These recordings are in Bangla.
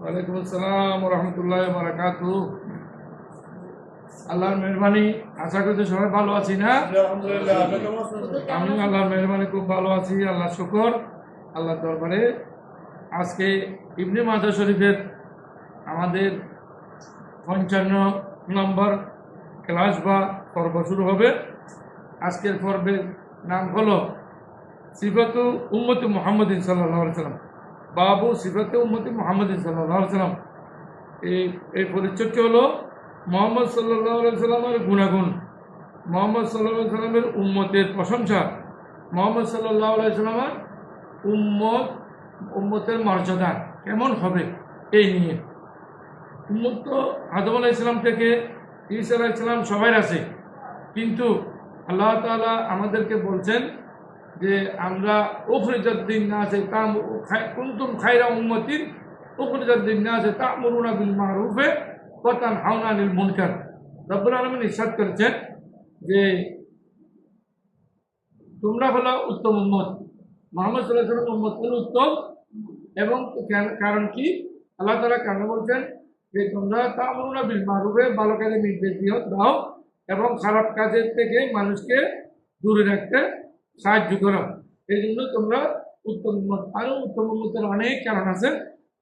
ওয়ালাইকুম আসসালাম। রহমতুল্লাহ বারাকাত আল্লাহর মেহরবানি আশা করছি সবাই ভালো আছি না আমি আল্লাহর মেহরবানি খুব ভালো আছি আল্লাহ শুকর আল্লাহর দরবারে। আজকে ইবনে মাদা শরীফের আমাদের পঞ্চান্ন নম্বর ক্লাস বা পর্ব শুরু হবে। আজকের পর্বের নাম হলো সিফাতু উম্মতি মোহাম্মদিন সাল্লাহ সাল্লাম। বাবু সিফাতে উম্মতি মোহাম্মদিন সাল্লাহ সাল্লাম। এই এই পরিচয়টি হলো মোহাম্মদ সাল্লাহ সাল্লামের গুণাগুণ। মোহাম্মদ সাল্লাহ সাল্লামের উম্মতের প্রশংসা। মোহাম্মদ সাল্লাহ সাল্লামের উম্মত, উম্মতের মর্যাদা কেমন হবে এই নিয়ে। উম্মত তো আদম আলাহ ইসলাম থেকে ঈসা আলাহ ইসলাম সবাই আছে। কিন্তু আল্লাহ তাআলা আমাদেরকে বলছেন যে আমরা উখরিজাদ্দিন না আছে তা কুন্তুম খাইরা উম্মতিন উখরিজাদ্দিন না আছে তা মরুনা বিল মারুফে কতান হাওনা নিল মুনকার। রব্বুল আলমিন ইসাদ করেছেন যে তোমরা হলো উত্তম উম্মত। মোহাম্মদ সাল্লাহ উম্মত হলো উত্তম এবং কারণ কি? আল্লাহ তালা কেন বলছেন যে তোমরা তা মরুনা বিল মারুফে ভালো কাজে নির্দেশ দিও দাও এবং খারাপ কাজের থেকে মানুষকে দূরে রাখতে সাহায্য করো। এই জন্য তোমরা উত্তম উন্মত আরও উত্তম উন্মতের অনেক কারণ আছে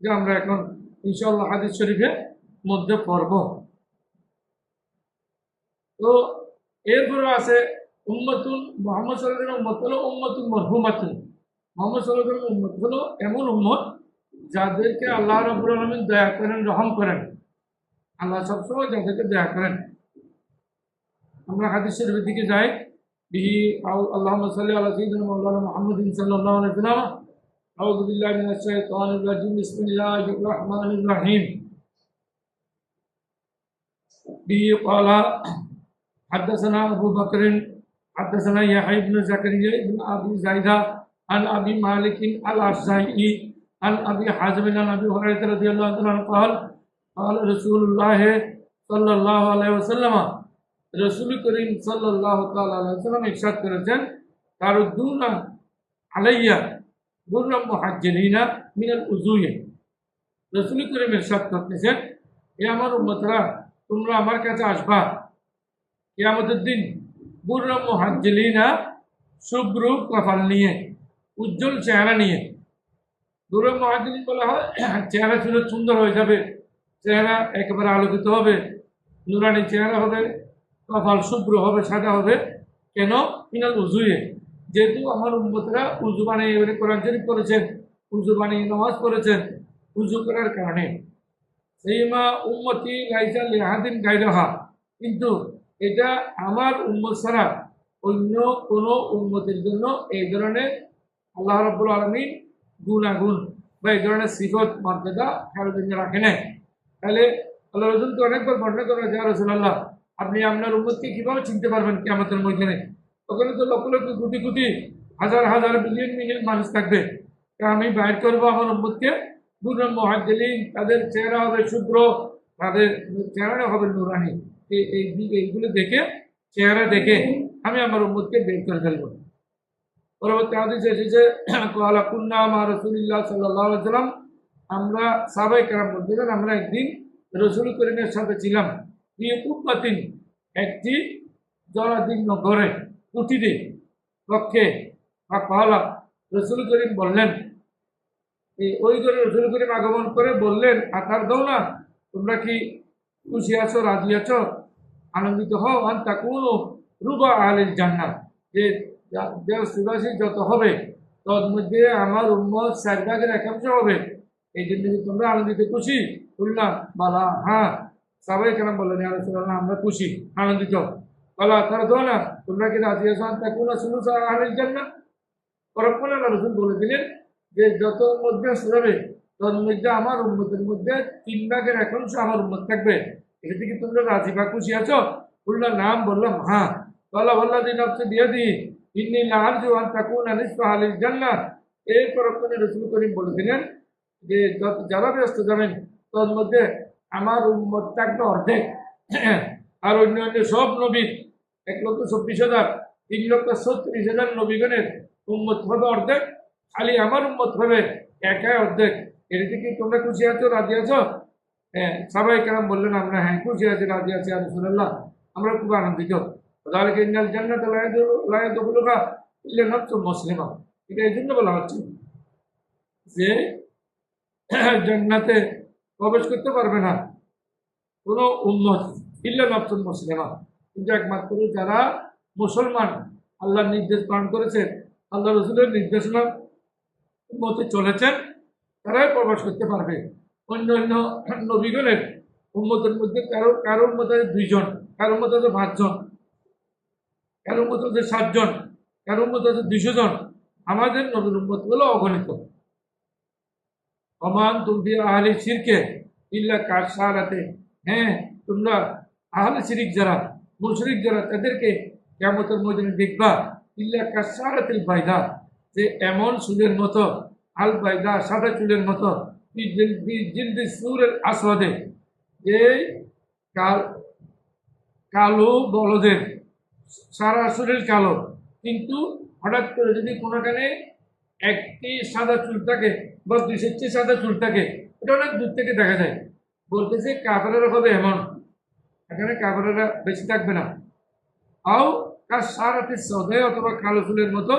যে আমরা এখন ইনশাল্লাহ হাদিস শরীফের মধ্যে পড়ব। তো এরপরে আছে, উম্মতুন, মোহাম্মদ সাল্লাহ উম্মত হলো উম্মতুন মরহুমাতুন। মোহাম্মদ সাল্লাহ উম্মত হলো এমন উম্মত যাদেরকে আল্লাহ রবুল আলমিন দয়া করেন, রহম করেন। আল্লাহ সবসময় যাদেরকে দয়া করেন। আমরা হাদিস শরীফের দিকে যাই। به. اللهم صل على سيدنا مولانا محمد صلى الله عليه وسلم. أعوذ بالله من الشيطان الرجيم. بسم الله الرحمن الرحيم. به قال حدثنا أبو بكر حدثنا يحيى بن زكريا بن أبي زايدة عن أبي مالك الأشجعي عن أبي حازم عن أبي هريرة رضي الله عنه قال قال رسول الله صلى الله عليه وسلم রসুল করিম সাল্লাহ তাল্লাম ইরশাদ করেছেন, তারুদ্দুনা আলাইয়া গুররাম মুহাজ্জিরিনা মিনাল উজুয়ে রসুল করিম ইরশাদ করতেছেন, এ আমার উম্মতরা, তোমরা আমার কাছে আসবা। এ আমাদের দিন গুররাম মুহাজ্জিলিনা শুভ্র কপাল নিয়ে, উজ্জ্বল চেহারা নিয়ে, গুররাম মুহাজ্জিলিন বলা হয়, চেহারা ছিল সুন্দর হয়ে যাবে, চেহারা একেবারে আলোকিত হবে, নুরানি চেহারা হবে কপাল শুভ্র হবে, সাদা হবে। কেন? মিনাল উজুয়ে। যেহেতু আমার উন্মতরা উজু বানিয়ে কোরআন শরীফ করেছেন উজু বানিয়ে নামাজ পড়েছেন, উজু করার কারণে। সেই মা উম্মতি লাইসা লেহাদিন গাইরহা কিন্তু এটা আমার উম্মত ছাড়া অন্য কোনো উন্মতির জন্য এই ধরনের আল্লাহ রব্বুল আলমিন গুণাগুণ বা এই ধরনের সিফত, মর্যাদা কারোর রাখে নাই। তাহলে আল্লাহ রসুলকে অনেকবার বর্ণনা করা যায় রসুল্লাহ আপনি আপনার উন্মতকে কীভাবে চিনতে পারবেন কি আমাদের মধ্যে ওখানে তো লক্ষ লক্ষ কোটি কোটি, হাজার হাজার বিলিয়ন মিলিয়ন মানুষ থাকবে। আমি বাইর করব আমার উন্মতকে দুর্নাম মহাদ্দিন তাদের চেহারা হবে শুভ্র, তাদের চেহারা হবে নুরানি। এই এই, এইগুলো দেখে, চেহারা দেখে আমি আমার উন্মতকে বের করে ফেলব। পরবর্তী আদেশ এসেছে, কলা কুন্না মা রসুলিল্লাহ সাল্লাহ সাল্লাম আমরা সাবাই কারাম বলছিলেন আমরা একদিন রসুল করিমের সাথে ছিলাম। উৎপাতিন একটি জরাদীর্ণ ঘরে কুটিরে কক্ষে বা কহলা রসুল করিম বললেন, এই ওই ঘরে রসুল করিম আগমন করে বললেন আকার দাও না, তোমরা কি খুশি আছো, রাজি আছো? আনন্দিত হও, আন তা কোনো রুবা আলের জান্নাত। যে সুবাসী যত হবে, তদ মধ্যে আমার উম্মত চার ভাগের একাংশ হবে। এই জন্য তোমরা আনন্দিত, খুশি? বললাম, বালা হ্যাঁ। সবাই কেন বললেন রাসূলুল্লাহ আমরা খুশি, আনন্দিত। বলা তারা দো না, তোমরা কি রাজি আছো? তা কোন সুলুস আহলিল জান্নাত পরক্ষণ রসুল বলে দিলেন যে, যত মধ্যে যাবে তোর মধ্যে আমার উন্মতের মধ্যে তিন ভাগের একাংশ আমার উন্মত থাকবে। এটা থেকে তোমরা রাজি বা খুশি আছো? বললাম নাম বললাম হ্যাঁ। বলা বল্লা দিন আপনি দিয়ে দিই ইন্নি লাহারজু আন তাকুন আনিস আহলিল জান্নাত। এই পরক্ষণে রসুল করিম বলে দিলেন যে, যত যারা ব্যস্ত যাবেন, তোর মধ্যে আমার উম্মত থাকবে অর্ধেক। আর অন্য অন্য সব নবী, এক লক্ষ চব্বিশ হাজার, তিন লক্ষ ছত্রিশ হাজার নবীগণের উম্মত হবে অর্ধেক। খালি আমার উম্মত হবে একাই অর্ধেক। এটাতে কি তোমরা খুশি আছো, রাজি আছো? হ্যাঁ সবাই কেন বললেন, আমরা হ্যাঁ খুশি আছি, রাজি আছি আলহামদুলিল্লাহ আমরা খুব আনন্দিত। তাদেরকে ইন্নাল জান্নাত লায়া দখলুকা ইল্লা নাফসুন মুসলিমা। এটা এই জন্য বলা হচ্ছে যে, জান্নাতে প্রবেশ করতে পারবে না। কোনো উন্মত ইল্লা নফসুল মুসলিমা। কিন্তু একমাত্র যারা মুসলমান, আল্লাহর নির্দেশ পালন করেছে আল্লাহ রসুলের নির্দেশনা মতে চলেছেন, তারাই প্রবেশ করতে পারবে। অন্য অন্য নবীগণের উন্মতের মধ্যে কারও কারোর মধ্যে দুইজন কারোর মধ্যে আছে পাঁচজন কারোর মধ্যে আছে সাতজন কারোর মধ্যে আছে দুইশো জন। আমাদের নবীর উন্মত হলো অগণিত। অমান তুমি আহলে শিরকে ইল্লা কার সারাতে হ্যাঁ তোমরা আহলে শিরিক যারা, মুশরিক যারা, তাদেরকে কেমতের ময়দানে দেখবা, ইল্লা কার সারাতিল বাইদা, যে এমন সুরের মতো, আল বাইদা সাদা চুলের মতো জিলদি সুরের আসওয়াদে যে কাল, কালো বলদের, সারা শরীর কালো। কিন্তু হঠাৎ করে যদি কোনোখানে একটি সাদা চুল থাকে বা দুই সেটটি সাদা চুল থাকে, এটা অনেক দূর থেকে দেখা যায়। বলতেছে কাপড়েরা হবে এমন। এখানে কাপড়েরা বেশি থাকবে না। আও কার সারাতে সৌদে অথবা কালো চুলের মতো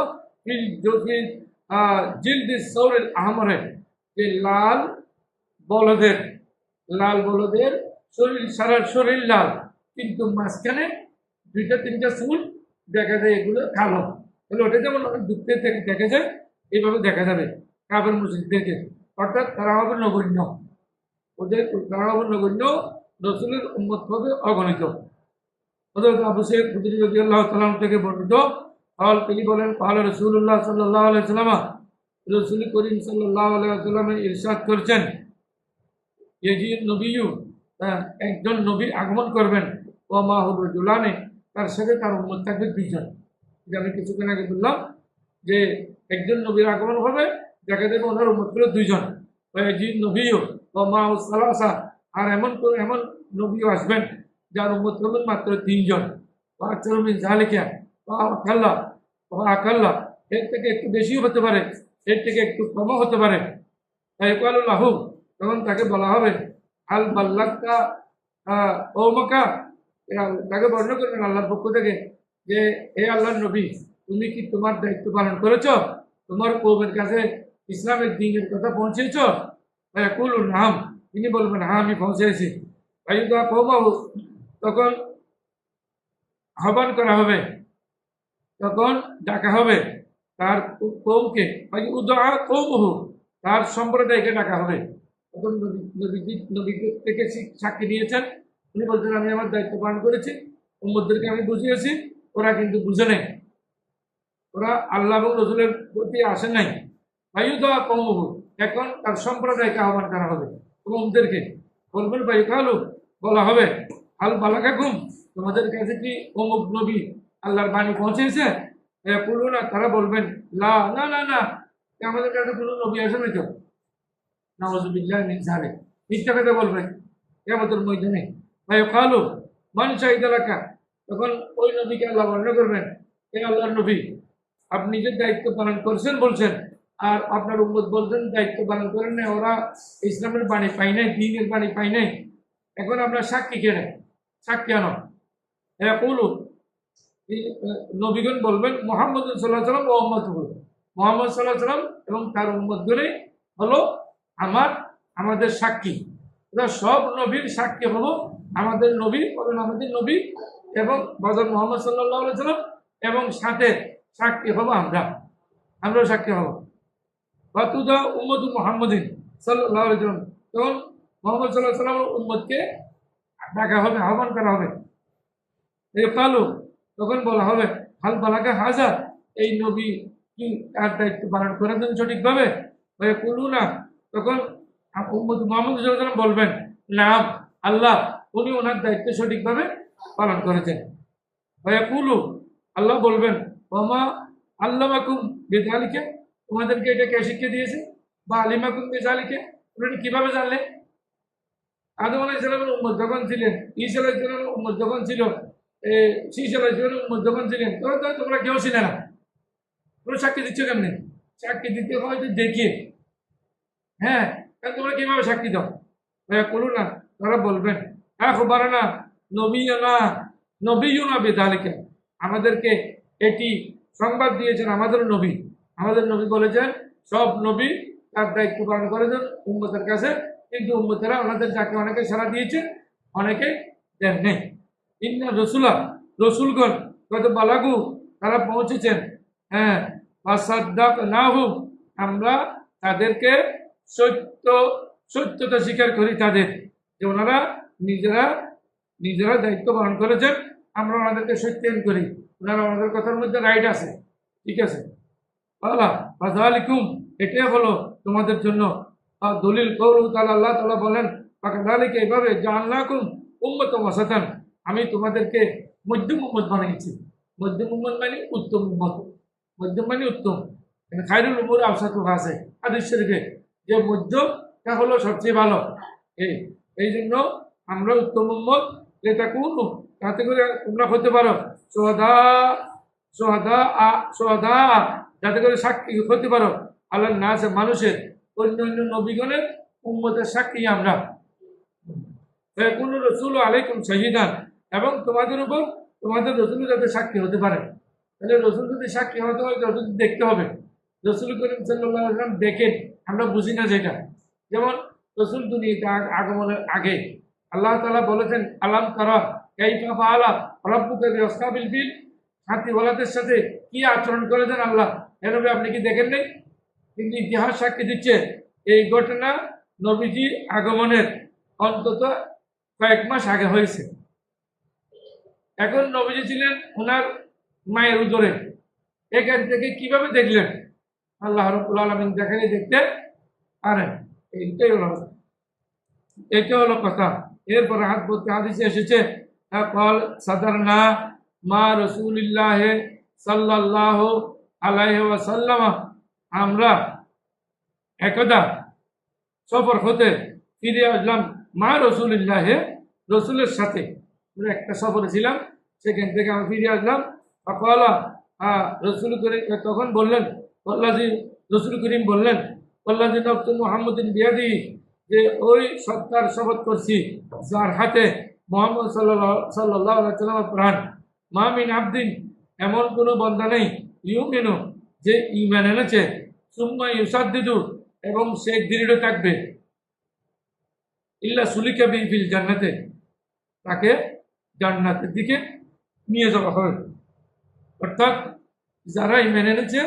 জিলদি সৌরের আহমরে, যে লাল বলদের লাল বলদের শরীর, সারা শরীর লাল। কিন্তু মাঝখানে দুইটা, তিনটা চুল দেখা যায় এগুলো কালো। তাহলে ওটা যেমন অনেক দূর থেকে দেখা যায় এইভাবে দেখা যাবে কাবের মসজিদদেরকে অর্থাৎ তারা হবে নগণ্য। ওদের, তারা হবে নগণ্য, রসুলের উন্মত হবে অগণিত। ওদের আবু শেখ রবি আল্লাহ সালাম থেকে বর্ণিত তাহলে তিনি বলেন পাহলে রসুল্লাহ সাল্লাহ আলাইসাল্লামা রসুল করিম সাল্লাহ আলাইসাল্লামে ইরশাদ করছেন। ইয়েজি নবীও একজন নবী আগমন করবেন। ও মা হবু জুলানে তার সাথে তার উন্মত থাকবে দুইজন। আমি কিছুক্ষণ আগে বললাম। যে একজন নবীর আগমন হবে, দেখা যাবে ওনার উন্মত করে দুইজন জি নবীও ও মা সালাসা, আর এমন এমন নবীও আসবেন যার উন্মত করবেন মাত্র তিনজন। বা চরমিন ঝালিকা বা আকাল্লা বা আকাল্লা। এর থেকে একটু বেশিও হতে পারে, এর থেকে একটু কমও হতে পারে। তাই কালুল্লাহ তখন তাকে বলা হবে আল বাল্লাক্কা ওমকা তাকে বর্ণনা করবেন আল্লাহর পক্ষ থেকে যে হে আল্লাহর নবী তুমি কি তোমার দায়িত্ব পালন করেছ? তোমার কৌমের কাছে ইসলামের দিনের কথা পৌঁছেছ? কুল নাম তিনি বলবেন হ্যাঁ আমি পৌঁছেছি। তখন আহ্বান করা হবে। তখন ডাকা হবে তার কৌমকে। উদা কৌমহু। তার সম্প্রদায়কে ডাকা হবে। তখন নবী থেকে সাক্ষী দিয়েছেন উনি বলছেন, আমি আমার দায়িত্ব পালন করেছি। উম্মদদেরকে আমি বুঝিয়েছি। ওরা কিন্তু বুঝে নেই ওরা আল্লাহ এবং রসুলের প্রতি আসে নাই। দেওয়া কমবু এখন তার সম্প্রদায়কে আহ্বান করা হবে উম্মদেরকে বলবেন ভাই কালু বলা হবে আল বালাকা ঘুম তোমাদের কাছে কি অমুক নবী আল্লাহর বাণী পৌঁছেছে? পুরো না তারা বলবেন, লা, না না না আমাদের কাছে কোনো নবী আসে নাই তো নওয়াজুবিল্লাহ সালে মিথ্যা কথা বলবেন কেমতের ময়দানে। ভাই কালু মান শাহিদ এলাকা তখন ওই নবীকে আল্লাহ বর্ণনা করবেন, হে আল্লাহর নবী আপনি যে দায়িত্ব পালন করছেন, বলছেন, আর আপনার উম্মত বলছেন, দায়িত্ব পালন করেন না ওরা ইসলামের বাণী পাই নাই, দিনের বাণী পাই নাই। এখন আমরা সাক্ষী কেন সাক্ষী আনো হ্যাঁ বলুন নবীগণ বলবেন, মোহাম্মদ সাল্লাহ সাল্লাম ও মোহাম্মদ মোহাম্মদ সাল্লাহ এবং তার উম্মতগণে হলো আমার, আমাদের সাক্ষী। সব নবীর সাক্ষী হলো আমাদের নবী বলেন আমাদের নবী এবং বদর মোহাম্মদ সাল্লাহ সাল্লাম এবং সাথে সাক্ষী হব আমরা। আমরাও সাক্ষী হব। বাতুদা উম্মদ মোহাম্মদিন সাল্লাম তখন মোহাম্মদ সাল্লাহ সাল্লাম উম্মদকে ডাকা হবে, আহ্বান করা হবে। এই কালু তখন বলা হবে, হাল বালাকা হাজার এই নবী কি তার দায়িত্ব পালন করেছেন সঠিকভাবে? হয়ে কুলু না তখন উম্মদ মোহাম্মদ সাল্লাম বলবেন, নাম, আল্লাহ, উনি ওনার দায়িত্ব সঠিকভাবে পালন করেছেন। হয়ে কুলু আল্লাহ বলবেন ওমা আল্লাহ মাকুম বেদালিকে তোমাদেরকে এটা কে শিক্ষা দিয়েছে? বা আলিমাকুম বেজালিকে, উনি কীভাবে জানলেন? আদম আলাই সালামের উম্মত যখন ছিলেন, ঈসা আলাই সালামের উম্মত যখন ছিল শীষ আলাই সালামের উম্মত যখন ছিলেন, তখন তো তোমরা কেউ ছিলে না। তোমরা সাক্ষী দিচ্ছ কেমনি? সাক্ষী দিতে হয় যে দেখিয়ে হ্যাঁ তা তোমরা কীভাবে সাক্ষী দাও? ভাইয়া করুন না, তারা বলবেন হ্যাঁ খবর না নবী না নবীও না বেদালিকা আমাদেরকে এটি সংবাদ দিয়েছেন আমাদের নবী। আমাদের নবী বলেছেন, সব নবী তার দায়িত্ব পালন করেছেন উম্মতের কাছে, কিন্তু উম্মতেরা ওনাদের যাকে অনেকে সারা দিয়েছে, অনেকে দেন নেই। ইন্না রসুলা, রসুলগণ কত বালাগু, তারা পৌঁছেছেন। হ্যাঁ বাসাদ্দাক না হোক আমরা তাদেরকে সত্য, সত্যতা স্বীকার করি তাদের, যে ওনারা নিজেরা নিজেরা দায়িত্ব পালন করেছেন, আমরা ওনাদেরকে সত্যায়ন করি। ওনারা ওনাদের কথার মধ্যে রাইট আছে। ঠিক আছে? এটাই হলো তোমাদের জন্য। দলিল কৌল তালা আল্লাহ তালা বলেন ফাঁকালিকে এইভাবে জানলাকুম উম্মত ওয়াসাতান। আমি তোমাদেরকে মধ্যম উম্মত বানিয়েছি। মধ্যম উম্মত মানে উত্তম উম্মত। মধ্যম মানে উত্তম। খাইরুল উমর আওসাত আছে আদিস শরীফে যে মধ্যটা হলো সবচেয়ে ভালো। এই এই জন্য আমরা উত্তম উম্মত যেটা কোন তাতে করে তোমরা হতে পারো। যাতে করে সাক্ষী হতে পারো। আল্লাহ না আছে মানুষের অন্য অন্য নবীগণের উম্মতের সাক্ষী আমরা। কোন রসুল আলাইকুম শহীদান, এবং তোমাদের উপর, তোমাদের রসুল যাতে সাক্ষী হতে পারে। তাহলে রসুল যদি সাক্ষী হতে হয় রসুল দেখতে হবে। রসুল করিম সাল্লাম দেখেন, আমরা বুঝি না যেটা যেমন রসুল দুনিয়াতে আগমনের আগে, আল্লাহ তালা বলেছেন, আলাম তারা কাইফা ফাআলা রব্বুকা বিআসহাবিল ফিল? হাতিওয়ালাদের সাথে কি আচরণ করেছেন আল্লাহ? এভাবে আপনি কি দেখেন নাই? কিন্তু ইতিহাস সাক্ষী দিচ্ছে, এই ঘটনা নবীজি আগমনের অন্তত কয়েক মাস আগে হয়েছে। এখন নবীজি ছিলেন ওনার মায়ের উদরে। এখান থেকে কীভাবে দেখলেন? আল্লাহ রব্বুল আলমিন দেখালে দেখতে পারেন। এইটাই হলো এটা হলো কথা। এরপরে হাত বলতে হাদিসে এসেছে কল সাদারনা মা রসুলিল্লাহ সাল্লাহ আলাইহ ওয়াসাল্লাম, আমরা একদা সফর হতে ফিরে আসলাম মা রসুলিল্লাহে, রসুলের সাথে। একটা সফরে ছিলাম, সেখান থেকে আমরা ফিরে আসলাম। আকলা রসুল করিম তখন বললেন পল্লাজি রসুল করিম বললেন পল্লাজি নবতুল মোহাম্মদিন বিয়াদি যে ওই সত্তার শপথ করছি, যার হাতে মোহাম্মদ সাল্লাহ সাল্লাহ প্রাণ। মামিন আবদিন, এমন কোনো বন্ধা নেই। ইউ মেনু যে ইমান এনেছে। সুম্মা ইউসাদ্দিদু, এবং সে দৃঢ় থাকবে। ইল্লা সুলিকা বিল জান্নাতে, তাকে জান্নাতের দিকে নিয়ে যাওয়া হবে অর্থাৎ, যারা ইমান এনেছে,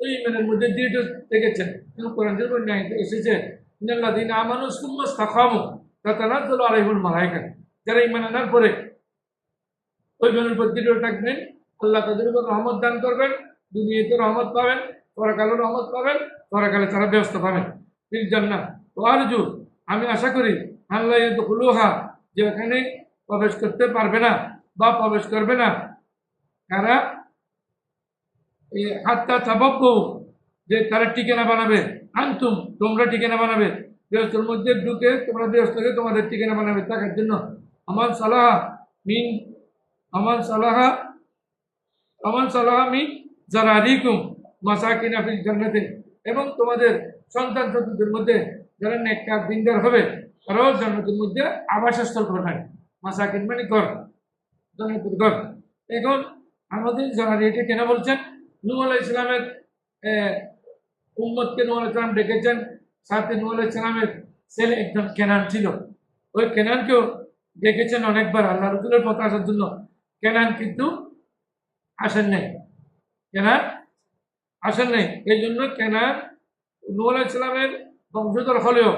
ওই ইমানের মধ্যে দৃঢ় থেকেছেন। কোরআন ন্যায় এসেছে, ইন্নাল্লাযীন আমানু সুম্মা ইসতাকামু, তাতানাজ্জালু আলাইহিমুল মালায়েকা যারা ইমান আনার পরে ওই ইমানের উপর দৃঢ় থাকবেন, আল্লাহ তাদের উপর রহমত দান করবেন, দুনিয়াতে রহমত পাবেন পরকালে রহমত পাবেন, পরকালে তারা ব্যবস্থা পাবেন। ফিল জান্নাত। তো আরজু, আমি আশা করি, আল্লাহ ইয়াদখুলুহা, যে ওখানে প্রবেশ করতে পারবে না বা প্রবেশ করবে না কারা এই হাত্তা চাবাব্য যে তারা ঠিকানা বানাবে, আনতুম, তোমরা ঠিকানা বানাবে বৃহস্পতির মধ্যে ঢুকে তোমরা বৃহস্পতি তোমাদের ঠিকানা বানাবে থাকার জন্য। আমার সালাহা মিন আমার সালাহা আমার সালাহা মিন যারা রিকুম মাসাকিনা ফিল জান্নাতে। এবং তোমাদের সন্তান সন্ততির মধ্যে যারা নেককার দিনদার হবে, তারাও জান্নাতের মধ্যে আবাসস্থল করবেন মাসাকিন মানে ঘর, জান্নাতের ঘর। এখন আমাদের যারা এটা কেন বলছেন, নূহ আলাহ ইসলামের উম্মদকে নূহ আলাহ ইসলাম ডেকেছেন, সাথে নূহ আলাহ ইসলামের ছেলে একজন কেনান ছিল। ওই কেনানকেও ডেকেছেন অনেকবার, আল্লাহ রসুলের পথে আসার জন্য। কেনান কিন্তু আসেন নাই। কেনান আসেন নাই। এই জন্য কেনান আলাহ ইসলামের বংশধর হলেও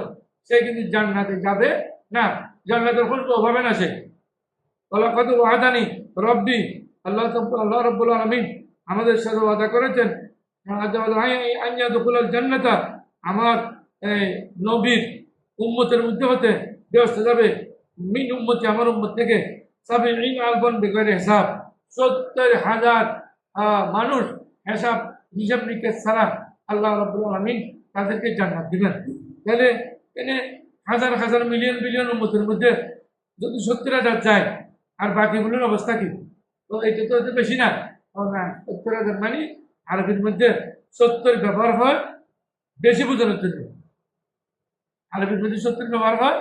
সে কিন্তু জান্নাতে যাবে না। জান্নাতের খুঁজবে অভাবে না সে। কলাকত ওয়াহাদানি রব্বি, আল্লাহ আল্লাহ রব্বুল আলমিন আমাদের সাথে ওয়াদা করেছেন। জান্নাতা আমার নবীর উম্মতের মধ্যে হতে ব্যবস্থা যাবে। মিন উম্মতি, আমার উম্মত থেকে। সাবে ইন আলবন বেগরে হিসাব, সত্তর হাজার মানুষ হিসাব হিসাব নিকেশ ছাড়া আল্লাহ রব্বুল আলমিন তাদেরকে জান্নাত দিবেন। তাহলে এনে হাজার হাজার, মিলিয়ন, বিলিয়ন উম্মতের মধ্যে যদি সত্তর হাজার যায়, আর বাকিগুলোর অবস্থা কি? তো এটা তো বেশি না। না সত্তর হাজার মানে আরবির মধ্যে সত্যের ব্যবহার হয়, বেশি বোঝানোর জন্য। আরবির মধ্যে সত্যের ব্যবহার হয়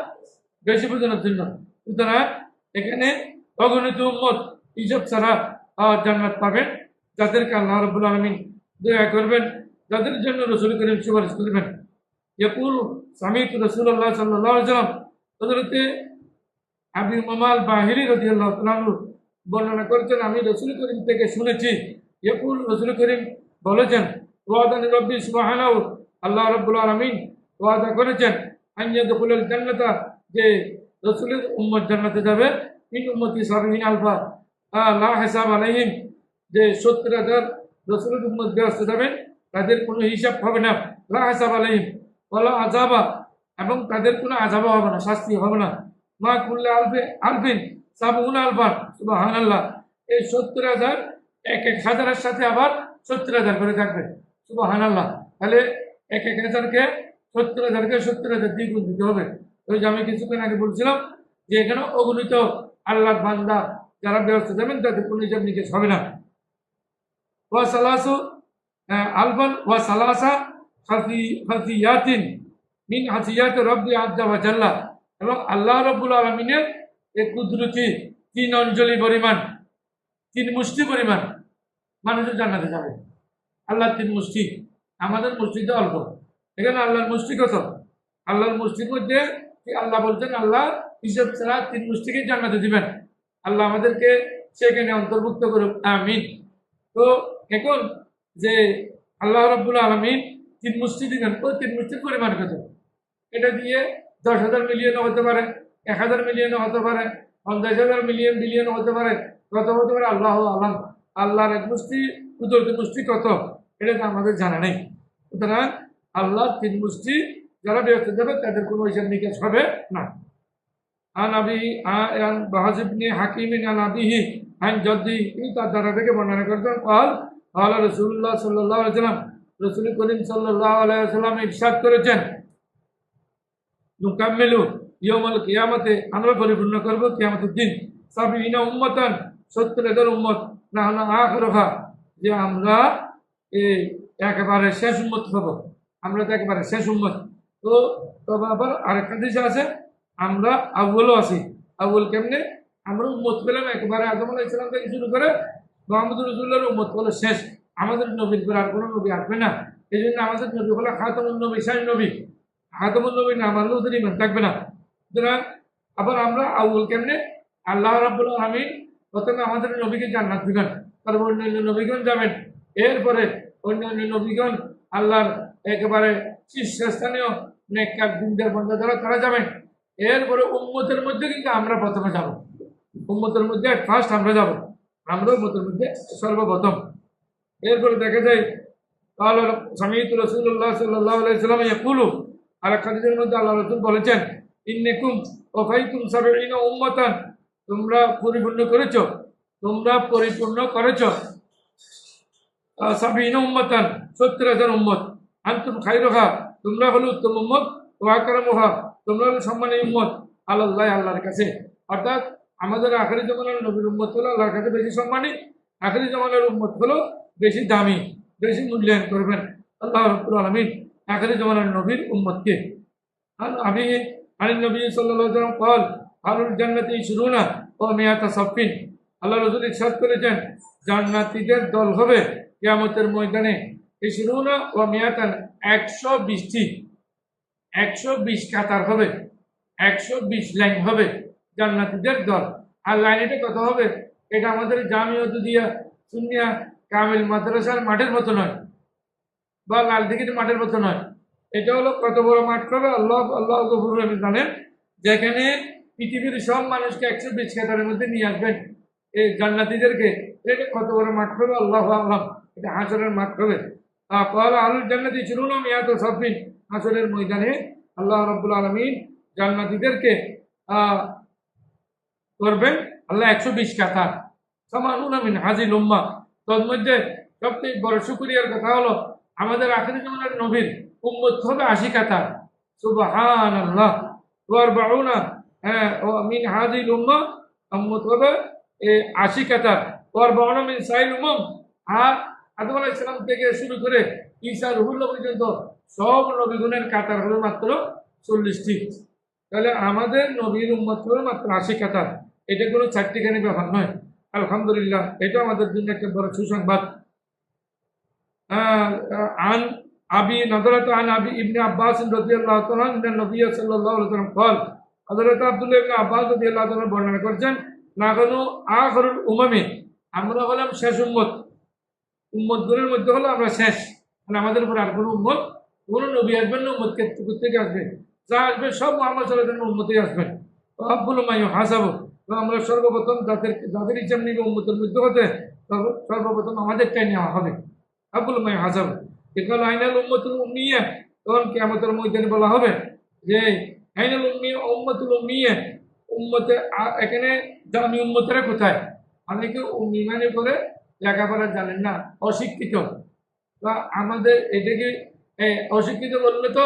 বেশি বোঝানোর জন্য। সুতরাং এখানে অগণিত উম্মত ইসব ছাড়া জান্নাত পাবেন। যাদেরকে আল্লাহ রবুল আলমিন দয়া করবেন, যাদের জন্য রসুল করিম সুপারিশ করবেন। ইয়াকুল সামিত রসুল্লাহ সাল্লাহ সাল্লাম হজরতে আবি মামাল বাহিরি রদি আল্লাহ বর্ণনা করেছেন, আমি রসুল করিম থেকে শুনেছি। ইয়াকুল রসুল করিম বলেছেন ওয়াদান রব্বি সুবাহানাউ আল্লাহ রব্বুল আলমিন ওয়াদা করেছেন আঞ্জাদ জান্নাতা যে রসুলের উম্মত জান্নাতে যাবে। ইন উম্মতি সাবিন আলফা। লা হিসাব আলাইহিম। যে সত্তর হাজার রসুলের উম্মত ব্যস্ত যাবেন তাদের কোনো হিসাব হবে না। লা হিসাব আলাইহিম। বলা আজাবা এবং তাদের কোনো আজাবা হবে না, শাস্তি হবে না। মা কুল্লে আলফে, আলফিন সাবুন আলফান সুবাহান আল্লাহ এই সত্তর হাজার, এক এক হাজারের সাথে আবার সত্তর হাজার করে থাকবে সুবাহান আল্লাহ তাহলে এক এক হাজারকে সত্তর হাজারকে সত্তর হাজার দিয়ে গুণ দিতে হবে। ওই যে আমি কিছুক্ষণ আগে বলছিলাম যে এখানে অগণিত আল্লাহ বান্দা যারা ব্যবস্থা যাবেন তাদের কোনো হিসাব নিকেশ হবে না। ওয়া সালাসু আহ, আলফান ওয়া সালাসা হাসি হাসিয়াতিন মিন হাসিয়াত রব্বি আজ্জা ওয়া জাল্লা। এবং আল্লাহ রব্বুল আলমিনের এই কুদরতি তিন অঞ্জলি পরিমাণ তিন মুষ্টি পরিমাণ মানুষের জান্নাতে যাবে। আল্লাহ তিন মুষ্টি আমাদের মুষ্টিতে অল্প। এখানে আল্লাহর মুষ্টি কত? আল্লাহর মুষ্টির মধ্যে আল্লাহ বলছেন, আল্লাহ হিসেব ছাড়া তিন মুষ্টিকে জান্নাতে দিবেন। আল্লাহ আমাদেরকে সেখানে অন্তর্ভুক্ত করুক। আমিন। তো এখন যে আল্লাহ রব্বুল আলমিন তিন মুষ্টি দিবেন, ওই তিন মুষ্টির পরিমাণ কত? এটা দিয়ে দশ হাজার মিলিয়নও হতে পারে, এক হাজার মিলিয়নও হতে পারে, পঞ্চাশ হাজার মিলিয়ন বিলিয়নও হতে পারে, কত হতে পারে? আল্লাহ আলম। আল্লাহর এক মুষ্টি, কুদরতি মুষ্টি কত? এটা তো আমাদের জানা নেই। সুতরাং আল্লাহ তিন মুষ্টি যারা ব্যস্ত যাবে, তাদের কোনো হিসাব নিকাশ হবে না। আন আবি আন বাহাজিবনি হাকিমিন আন আবিহি আন জদ্দি তার দ্বারা থেকে বর্ণনা করতেন কাল আল্লাহ রসুল্লাহ সাল্লাহ সাল্লাম, রসুল করিম সাল্লাহ আলাইসাল্লাম ইরশাদ করেছেন, নুকাম্মেলু ইয়মাল কিয়ামতে আমরা পরিপূর্ণ করব, কিয়ামতের দিন। সাবিনা উম্মতান সত্তর হাজার উম্মত না হলো আখরফা যে আমরা এই একেবারে শেষ উম্মত হব। আমরা তো একেবারে শেষ উম্মত। তো তবে আবার আরেকটা দেশে আছে, আমরা আউ্বলও আছি। আউ্বল কেমনে? আমরা উম্মত পেলাম একেবারে আদম আলাহ ইসলাম থেকে শুরু করে মোহাম্মদ রসুল্লাহর উম্মত হলো শেষ। আমাদের নবীর পরে আর কোনো নবী আসবে না। এই জন্য আমাদের নবী হলো খাতামুল নবী শাহ নবী। খাতামুল নবী না মানলে ওদের ইমান থাকবে না। সুতরাং আবার আমরা আউ্বল কেমনে? আল্লাহ রাবুল আলমিন প্রথমে আমাদের নবীকে জান্নাত দিবেন, তারপর অন্যান্য নবীগণ যাবেন। এরপরে অন্যান্য নবীগণ আল্লাহর একেবারে শীর্ষস্থানীয় নেককার বন্ধা যারা তারা যাবেন এরপরে উম্মতের মধ্যে কিন্তু আমরা প্রথমে যাব। উম্মতের মধ্যে ফার্স্ট আমরা যাব। আমরা উম্মতের মধ্যে সর্বপ্রথম। এরপরে দেখা যায় তাহলে সামিত রসুল্লাহ সাল্লাহ আর খাদিজের মধ্যে আল্লাহ রসুল বলেছেন, ইন্নেকুম ওফাইতুম সাবিনা উম্মতান। তোমরা পরিপূর্ণ করেছ। তোমরা পরিপূর্ণ করেছ। সাবিনা উম্মতান, সত্তর হাজার উম্মত। আন্তম খাইরোহা তোমরা হলো উত্তম উম্মত, ও আকরামুহা, তোমরা হলো সম্মানের উম্মত, আল্লাহ, আল্লাহর কাছে। অর্থাৎ আমাদের আখেরি জমানার নবীর উম্মত হলো আল্লাহর কাছে বেশি সম্মানী, আখেরি জমানার উম্মত হলো বেশি দামি, বেশি মূল্যায়ন করবেন। আল্লাহ রব্বুল আলমিন আখেরি জমানার নবীর উম্মতকে। আর আমি আলী নবী সাল্লাম কল আলুল জান্নাতি শুরু না ও মেয়াতা সফিন আল্লাহ রসুল ইসাদ করেছেন, জান্নাতিদের দল হবে কিয়ামতের ময়দানে এই শুরুনা ও মেয়াতান একশো বিশটি, একশো বিশ কাতার হবে, একশো বিশ লাইন হবে জান্নাতিদের দল। আর লাইনটা কত হবে, এটা আমাদের জামিয়ত দিয়া সুনিয়া কামিল মাদ্রাসার মাঠের মতো নয় বা লাল লালদিঘির মাঠের মতো নয়। এটা হলো কত বড় মাঠ হবে আল্লাহ আল্লাহ গফুর রহমান জানেন যেখানে পৃথিবীর সব মানুষকে একশো বিশ কাতারের মধ্যে নিয়ে আসবেন এই জান্নাতিদেরকে। এটা কত বড় মাঠ হবে আল্লাহ আল্লাহ এটা হাসরের মাঠ হবে কল আলুর জান্নাতি শুনুন মিয়াত সফিন হাসরের ময়দানে আল্লাহ রব্বুল আলমিন জান্নাতিদেরকে করবেন। আল্লাহ একশো বিশ কাতার। সমানুন আমিন হাজিল উম্মা তন্মধ্যে সবচেয়ে বড় শুক্রিয়ার কথা হলো, আমাদের আখেরি জমানের নবীর উম্মত হবে আশি কাতার। সুবহান আল্লাহ ওয়ার বাউনা হ্যাঁ ও মিন হাজিল উম্মা উম্মত হবে, এ, আশি কাতার। ওয়ার বাউনা মিন সাইল উম্মম আর আদম আলাহ ইসলাম থেকে শুরু করে ঈসা রুহুল্লাহ পর্যন্ত সব নবীগুণের কাতার হলো মাত্র চল্লিশটি তাহলে আমাদের নবীর উম্মত হলো মাত্র আশি কাতার এটা কোনো চারটিখানি ব্যাপার নয় আলহামদুলিল্লাহ এটা আমাদের জন্য একটা বড় সুসংবাদ آه، آه، عن أبي نظرة عن أبي ابن عباس رضي الله تعالى عنه أن النبي صلى الله عليه وسلم قال হযরত আব্দুল্লাহ ইবনে আব্বাস রাদিয়াল্লাহু তাআলা বর্ণনা করেছেন নাগানু আখরুল উমামি আমরা হলাম শেষ উম্মত উম্মতগুলোর মধ্যে হলো আমরা শেষ। মানে আমাদের উপর আর কোনো উম্মত, কোনো নবী আসবেন না উম্মত থেকে আসবে যা আসবে সব মোহাম্মদ সাল্লাহ উম্মতেই আসবেন আব্বুল মায়ু হাসাবো। আমরা সর্বপ্রথম যাদের যাদের ইচ্ছা নিবে উম্মতের মধ্যে হতে, সর্ব- সর্বপ্রথম আমাদেরটাই নেওয়া হবে। আব্বুল মাই হাসাব। এখানে আইনাল উম্মতুল উম্মিয়া। তখন কেমতের ময়দানে বলা হবে যে, আইনাল উম্মিয়া উম্মতুল উম্মিয়া। উম্মতে এখানে দামি উম্মতেরা কোথায়? অনেকে উম্মি মানে করে লেখাপড়া জানেন না অশিক্ষিত। তো আমাদের এটাকে এ, অশিক্ষিত বললে তো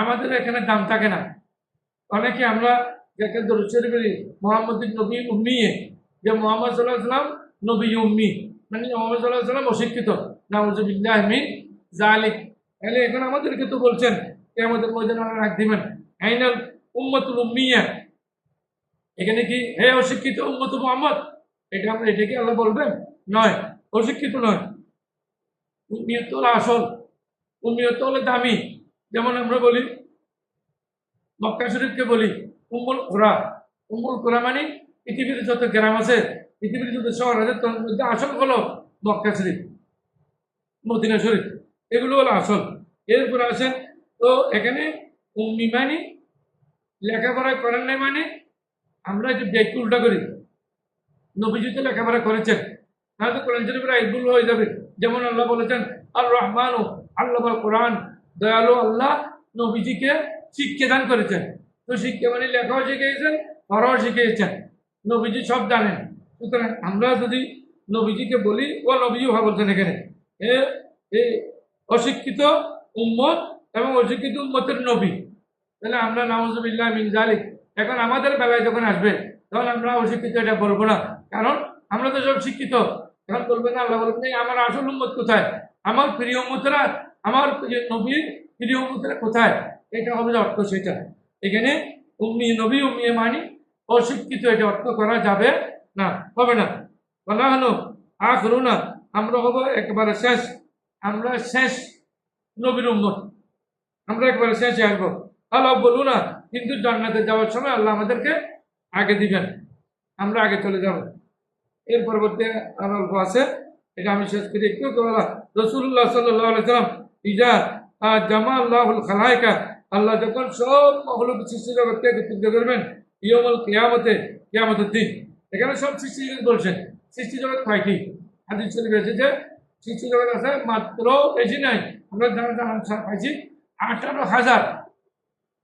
আমাদের এখানে দাম থাকে না। অনেকে আমরা যাকে দরুশ্বরী করি মোহাম্মদ নবী উম্মিয়ে যে মোহাম্মদ সাল্লাহ সাল্লাম নবী উম্মি মানে মোহাম্মদ সাল্লাহ সাল্লাম অশিক্ষিত। নাউজুবিল্লাহ মিন জালিক তাহলে এখন আমাদেরকে তো বলছেন কে আমাদের ময়দানে রাখ দিবেন। আইনাল উম্মতুল উম্মিয়া। এখানে কি হে অশিক্ষিত উম্মত মোহাম্মদ এটা আমরা এটাকে আল্লাহ বলবেন? নয়। অশিক্ষিত নয়। আসল উম্মিয়ত হলো দামি। যেমন আমরা বলি, মক্কা শরীফকে বলি, উম্মুল কোরা উম্মুল কোরা মানে পৃথিবীর যত গ্রাম আছে, পৃথিবীর যত শহর আছে, তার মধ্যে আসল হলো মক্কা শরীফ, মদিনা শরীফ। এগুলো হলো আসল। এরপরে আসেন, তো এখানে উম্মি মানে লেখাপড়া করেন নাই মানে আমরা যে ব্যাগকে উল্টা করি, নবীজি তো লেখাপড়া করেছেন। তাহলে কোরআন শরীফের আইবুল হয়ে যাবে। যেমন আল্লাহ বলেছেন আর রহমান ও আল্লাহ কোরআন। দয়ালু আল্লাহ নবীজিকে শিক্ষা দান করেছেন। তো শিক্ষা মানে লেখাও শিখিয়েছেন, পড়াও শিখিয়েছেন। নবীজি সব জানেন। সুতরাং আমরা যদি নবীজিকে বলি ও নবীজি ভাব বলছেন এখানে। এ এ অশিক্ষিত উম্মত এবং অশিক্ষিত উম্মতের নবী। তাহলে আমরা নামজুবিল্লাহ মিন জালিক এখন আমাদের বেলায় যখন আসবে, তখন আমরা অশিক্ষিত এটা বলব না। কারণ আমরা তো সব শিক্ষিত। এখন না, আল্লাহ বলবেন "এই আমার আসল উম্মত কোথায়? আমার প্রিয় উম্মতরা, আমার নবীর প্রিয় উম্মতরা কোথায়? এটা হবে অর্থ সেটা। এখানে উম্মি নবী, উম্মি মানি, অশিক্ষিত এটা অর্থ করা যাবে না, হবে না। বলা হলো আখরু না আমরা হব একেবারে শেষ, আমরা শেষ নবীর উম্মত, আমরা একবারে শেষে আসব। আল্লাহ বলব না, কিন্তু জান্নাতে যাওয়ার সময় আল্লাহ আমাদেরকে আগে দিবেন, আমরা আগে চলে যাব। এর পরবর্তী আর অল্প আছে। এটা আমি শেষ করি একটু। রসুল্লাহ সাল্লাম ইজা জামা আল্লাহুল খালায়কা আল্লাহ যখন সব মহলুক সৃষ্টি জগৎকে একত্রিত করবেন ইয়মল কিয়ামতে, কিয়ামতের দিন। এখানে সব সৃষ্টি বলছেন। সৃষ্টি জগৎ কয়টি? হাদিস শরীফ এসেছে সৃষ্টি জগৎ আছে মাত্র বেশি নাই। আমরা জানা জানা পাইছি আঠারো হাজার।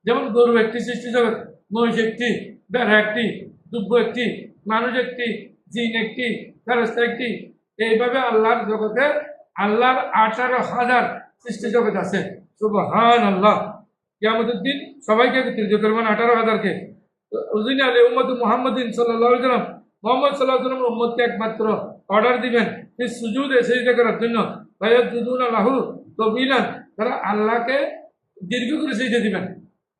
যেমন গরু একটি সৃষ্টি জগৎ, মহিষ একটি, বেড়া একটি দুব্য একটি, মানুষ একটি জিন একটি ফেরস্তা একটি। এইভাবে আল্লাহর জগতে আল্লাহর আঠারো হাজার সৃষ্টি জগৎ আছে। সুবহান আল্লাহ কিয়ামতের সবাইকে একত্রিত করবেন আঠারো হাজারকে। উজিন আলী উম্মদ মোহাম্মদিন সাল্লাহ সাল্লাম, মোহাম্মদ সাল্লাহ সাল্লাম উম্মদকে একমাত্র অর্ডার দিবেন এই সুজুদ এসে করার জন্য। ভাইয়া জুদুন আল্লাহু তো বিলান তারা আল্লাহকে দীর্ঘ করে সেজে দিবেন।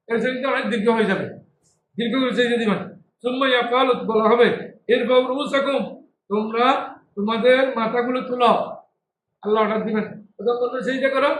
এর সেজে অনেক দীর্ঘ হয়ে যাবে। দীর্ঘ করে সেজে দিবেন। সুম্মা ইয়াকাল বলা হবে এর বাবু রুসাকুম তোমরা তোমাদের মাথাগুলো তুলো। আল্লাহ অর্ডার দিবেন। তখন বলবে সেইটা করো।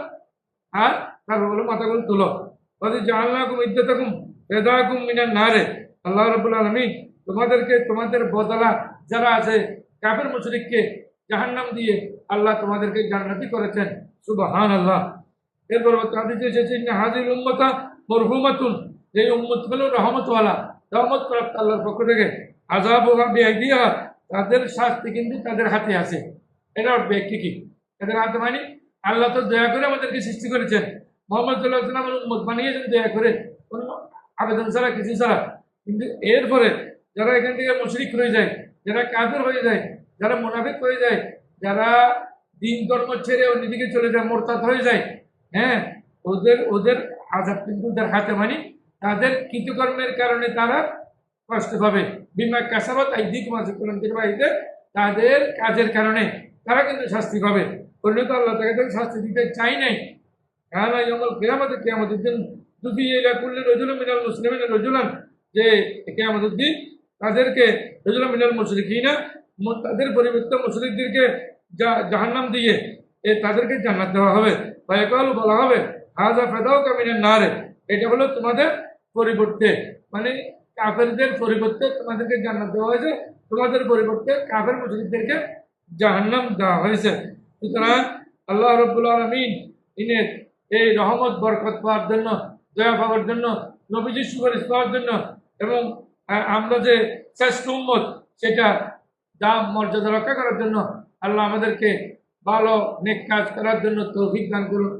আর তারপর বলো মাথাগুলো তুলো। ওদের জানলাকুম ইদ্যতাকুম বেদাকুম মিনার নারে। আল্লাহ রবুল আলমী তোমাদেরকে, তোমাদের বদলা যারা আছে, কাফের মুশরিককে জাহান্নাম দিয়ে আল্লাহ তোমাদেরকে জান্নাতি করেছেন। সুবহান আল্লাহ এরপর হাদিসে এসেছে হাজির উম্মতা মরহুমাতুন। যে উম্মত হলো রহমতওয়ালা। রহমত প্রাপ্ত আল্লাহর পক্ষ থেকে। আজাব দিয়া তাদের শাস্তি কিন্তু তাদের হাতে আছে। এটা ব্যক্তি কি তাদের হাতে মানে আল্লাহ তো দয়া করে আমাদেরকে সৃষ্টি করেছেন। মোহাম্মদ সাল্লাহ উম্মত বানিয়েছেন দয়া করে কোনো আবেদন ছাড়া, কিছু ছাড়া, কিন্তু এরপরে যারা এখান থেকে মুশরিক হয়ে যায়, যারা কাফের হয়ে যায়, যারা মোনাফিক হয়ে যায়, যারা দিন কর্ম ছেড়ে অন্যদিকে চলে যায়, মোরতাদ হয়ে যায় হ্যাঁ ওদের ওদের আজাব কিন্তু ওদের হাতে মানে তাদের কৃতকর্মের কারণে তারা কষ্ট পাবে। বিমা কাসাবাত এই দিক মাঝে কোরআন বাড়িতে তাদের কাজের কারণে তারা কিন্তু শাস্তি পাবে। পরিণত আল্লাহ তাকে শাস্তি দিতে চাই নাই। কারণ ইয়মল কেয়ামতে কেয়ামতের দিন যদি এলা করলে রজুল মিনাল মুসলিমিন রজুলান যে কেয়ামতের দিন তাদেরকে রজুল মিনাল মুশরিকিনা, ম- তাদের পরিবর্তে মুশরিকদেরকে জা- জাহান্নাম দিয়ে এ তাদেরকে জান্নাত দেওয়া হবে। বা বায়কাল বলা হবে হাজা ফেদাও কামিনের না রে এটা হলো তোমাদের পরিবর্তে। মানে কাফেরদের পরিবর্তে তোমাদেরকে জান্নাত দেওয়া হয়েছে। তোমাদের পরিবর্তে কাফের মুশরিকদেরকে জাহান্নাম দেওয়া হয়েছে। সুতরাং আল্লাহ রব্বুল আলমিন ইনের এই রহমত, বরকত পাওয়ার জন্য, দয়া পাওয়ার জন্য, নবীজির সুপারিশ পাওয়ার জন্য এবং আমরা যে শ্রেষ্ঠ উম্মত, সেটা দাম, মর্যাদা রক্ষা করার জন্য আল্লাহ আমাদেরকে ভালো নেক কাজ করার জন্য তৌফিক দান করুন।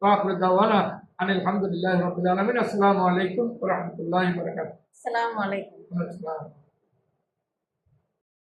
ওয়াকর দাওয়ানা। আনিল আলহামদুলিল্লাহ আলামিন। আসসালামু আলাইকুম রহমতুল্লাহ বরকাত আসসালামু আলাইকুম।